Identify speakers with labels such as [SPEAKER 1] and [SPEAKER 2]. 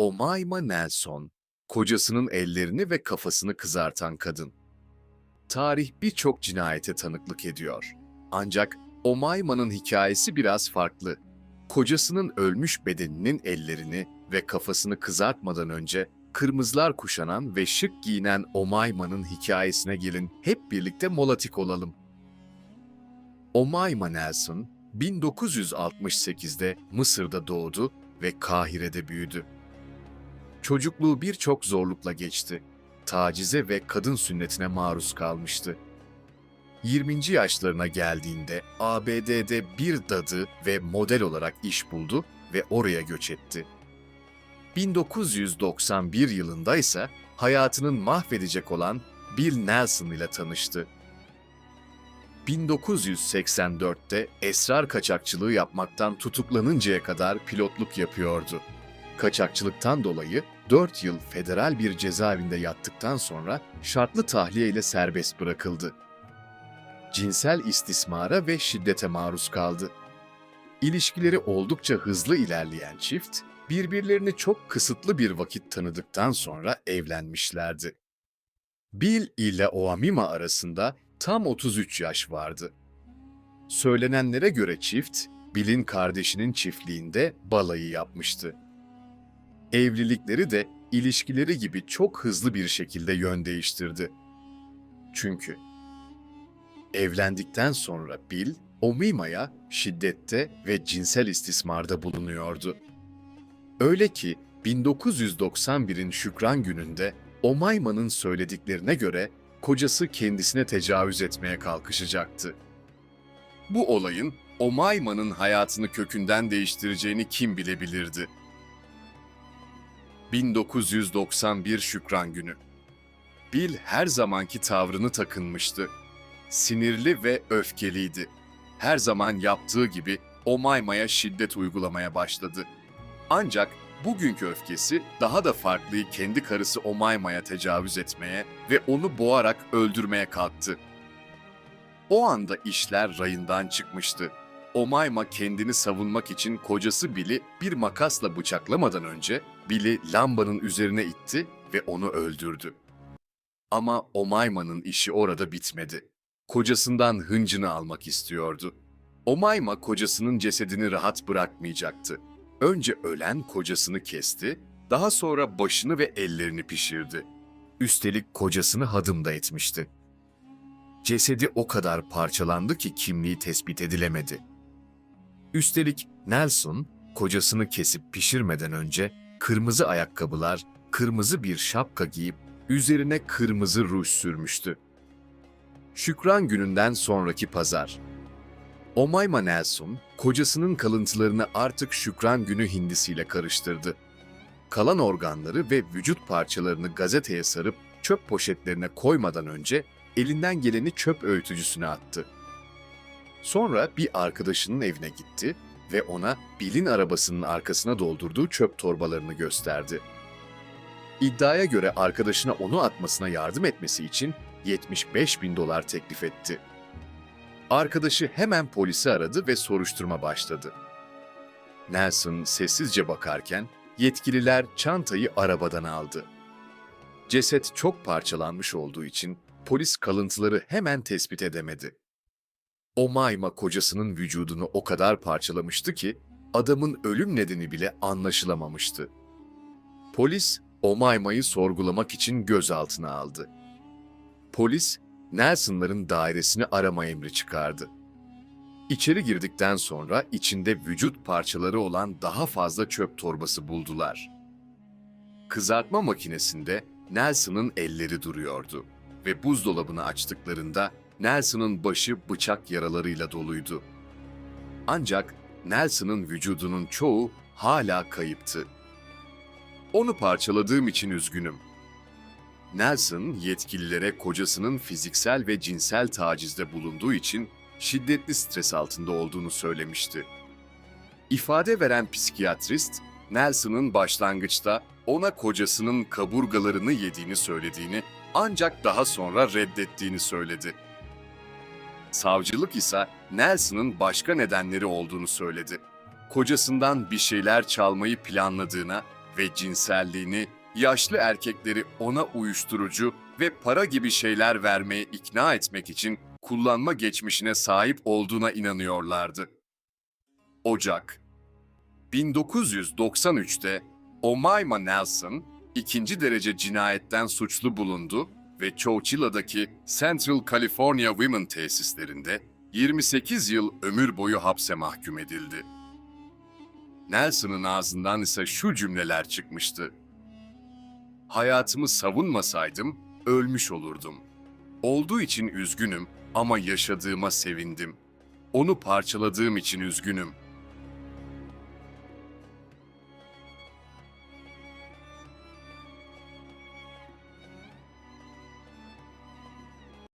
[SPEAKER 1] Omayma Nelson, kocasının ellerini ve kafasını kızartan kadın. Tarih birçok cinayete tanıklık ediyor. Ancak Omayma'nın hikayesi biraz farklı. Kocasının ölmüş bedeninin ellerini ve kafasını kızartmadan önce kırmızılar kuşanan ve şık giyinen Omayma'nın hikayesine gelin hep birlikte molatik olalım. Omayma Nelson, 1968'de Mısır'da doğdu ve Kahire'de büyüdü. Çocukluğu birçok zorlukla geçti. Tacize ve kadın sünnetine maruz kalmıştı. 20. yaşlarına geldiğinde ABD'de bir dadı ve model olarak iş buldu ve oraya göç etti. 1991 yılında ise hayatının mahvedecek olan Bill Nelson ile tanıştı. 1984'te esrar kaçakçılığı yapmaktan tutuklanıncaya kadar pilotluk yapıyordu. Kaçakçılıktan dolayı 4 yıl federal bir cezaevinde yattıktan sonra şartlı tahliye ile serbest bırakıldı. Cinsel istismara ve şiddete maruz kaldı. İlişkileri oldukça hızlı ilerleyen çift, birbirlerini çok kısıtlı bir vakit tanıdıktan sonra evlenmişlerdi. Bill ile Oamima arasında tam 33 yaş vardı. Söylenenlere göre çift, Bill'in kardeşinin çiftliğinde balayı yapmıştı. Evlilikleri de ilişkileri gibi çok hızlı bir şekilde yön değiştirdi. Çünkü evlendikten sonra Bill, Omima'ya şiddette ve cinsel istismarda bulunuyordu. Öyle ki 1991'in Şükran gününde Omayma'nın söylediklerine göre kocası kendisine tecavüz etmeye kalkışacaktı. Bu olayın Omayma'nın hayatını kökünden değiştireceğini kim bilebilirdi? 1991 Şükran Günü. Bill her zamanki tavrını takınmıştı. Sinirli ve öfkeliydi. Her zaman yaptığı gibi Omayma'ya şiddet uygulamaya başladı. Ancak bugünkü öfkesi daha da farklıyı kendi karısı Omayma'ya tecavüz etmeye ve onu boğarak öldürmeye kalktı. O anda işler rayından çıkmıştı. Omayma kendini savunmak için kocası Bill'i bir makasla bıçaklamadan önce Bill'i lambanın üzerine itti ve onu öldürdü. Ama Omayma'nın işi orada bitmedi. Kocasından hıncını almak istiyordu. Omayma kocasının cesedini rahat bırakmayacaktı. Önce ölen kocasını kesti, daha sonra başını ve ellerini pişirdi. Üstelik kocasını hadım da etmişti. Cesedi o kadar parçalandı ki kimliği tespit edilemedi. Üstelik Nelson, kocasını kesip pişirmeden önce kırmızı ayakkabılar, kırmızı bir şapka giyip üzerine kırmızı ruj sürmüştü. Şükran gününden sonraki pazar. Omayma Nelson, kocasının kalıntılarını artık Şükran günü hindisiyle karıştırdı. Kalan organları ve vücut parçalarını gazeteye sarıp çöp poşetlerine koymadan önce elinden geleni çöp öğütücüsüne attı. Sonra bir arkadaşının evine gitti ve ona Bill'in arabasının arkasına doldurduğu çöp torbalarını gösterdi. İddiaya göre arkadaşına onu atmasına yardım etmesi için 75 bin dolar teklif etti. Arkadaşı hemen polisi aradı ve soruşturma başladı. Nelson sessizce bakarken yetkililer çantayı arabadan aldı. Ceset çok parçalanmış olduğu için polis kalıntıları hemen tespit edemedi. Omayma kocasının vücudunu o kadar parçalamıştı ki adamın ölüm nedeni bile anlaşılamamıştı. Polis Omayma'yı sorgulamak için gözaltına aldı. Polis Nelson'ların dairesini arama emri çıkardı. İçeri girdikten sonra içinde vücut parçaları olan daha fazla çöp torbası buldular. Kızartma makinesinde Nelson'ın elleri duruyordu ve buzdolabını açtıklarında Nelson'ın başı bıçak yaralarıyla doluydu. Ancak Nelson'ın vücudunun çoğu hala kayıptı. Onu parçaladığım için üzgünüm. Nelson yetkililere kocasının fiziksel ve cinsel tacizde bulunduğu için şiddetli stres altında olduğunu söylemişti. İfade veren psikiyatrist, Nelson'ın başlangıçta ona kocasının kaburgalarını yediğini söylediğini ancak daha sonra reddettiğini söyledi. Savcılık ise Nelson'ın başka nedenleri olduğunu söyledi. Kocasından bir şeyler çalmayı planladığına ve cinselliğini, yaşlı erkekleri ona uyuşturucu ve para gibi şeyler vermeye ikna etmek için kullanma geçmişine sahip olduğuna inanıyorlardı. Ocak 1993'te Omayma Nelson ikinci derece cinayetten suçlu bulundu ve Chowchilla'daki Central California Women tesislerinde 28 yıl ömür boyu hapse mahkum edildi. Nelson'ın ağzından ise şu cümleler çıkmıştı. Hayatımı savunmasaydım ölmüş olurdum. Olduğu için üzgünüm ama yaşadığıma sevindim. Onu parçaladığım için üzgünüm.